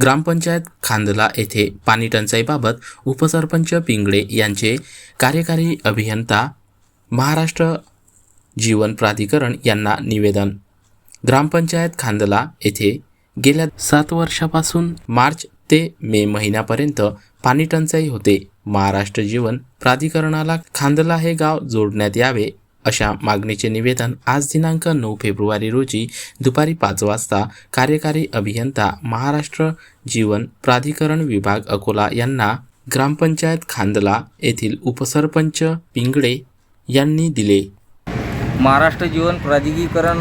ग्रामपंचायत खांदला येथे पाणी टंचाईबाबत उपसरपंच पिंगळे यांचे कार्यकारी अभियंता महाराष्ट्र जीवन प्राधिकरण यांना निवेदन. ग्रामपंचायत खांदला येथे गेल्या सात वर्षापासून मार्च ते मे महिन्यापर्यंत पाणी टंचाई होते. महाराष्ट्र जीवन प्राधिकरणाला खांदला हे गाव जोडण्यात यावे अशा मागणीचे निवेदन आज दिनांक नऊ फेब्रुवारी रोजी दुपारी पाच वाजता कार्यकारी अभियंता महाराष्ट्र जीवन प्राधिकरण विभाग अकोला यांना ग्रामपंचायत खांदला येथील उपसरपंच पिंगळे यांनी दिले. महाराष्ट्र जीवन प्राधिकरण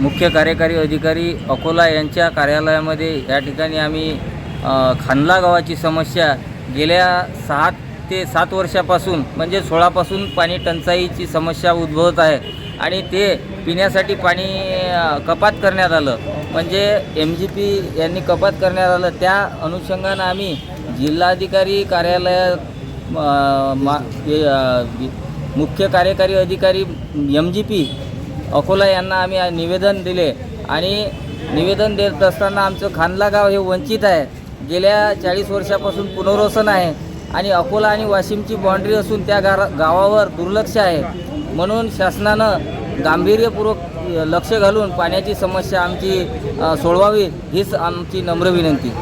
मुख्य कार्यकारी अधिकारी अकोला यांच्या कार्यालयामध्ये या ठिकाणी आम्ही खांदला खानला गावाची समस्या गेल्या सहा ते सात वर्षापासून म्हणजे सोळापासून पाणी टंचाईची समस्या उद्भवत आहे. आणि ते पिण्यासाठी पाणी कपात करण्यात आलं. म्हणजे एम जी पी यांनी कपात करण्यात आलं. त्या अनुषंगानं आम्ही जिल्हाधिकारी कार्यालयात मा मुख्य कार्यकारी अधिकारी एम जी पी अकोला यांना आम्ही निवेदन दिले. आणि निवेदन देत असताना आमचं खानला गाव हे वंचित आहे. गेल्या चाळीस वर्षापासून पुनर्वसन आहे. आणि अकोला आणि वाशिमची बाँड्री असून त्या गा गावावर दुर्लक्ष आहे. म्हणून शासनानं गांभीर्यपूर्वक लक्ष घालून पाण्याची समस्या आमची सोडवावी हीच आमची नम्र विनंती.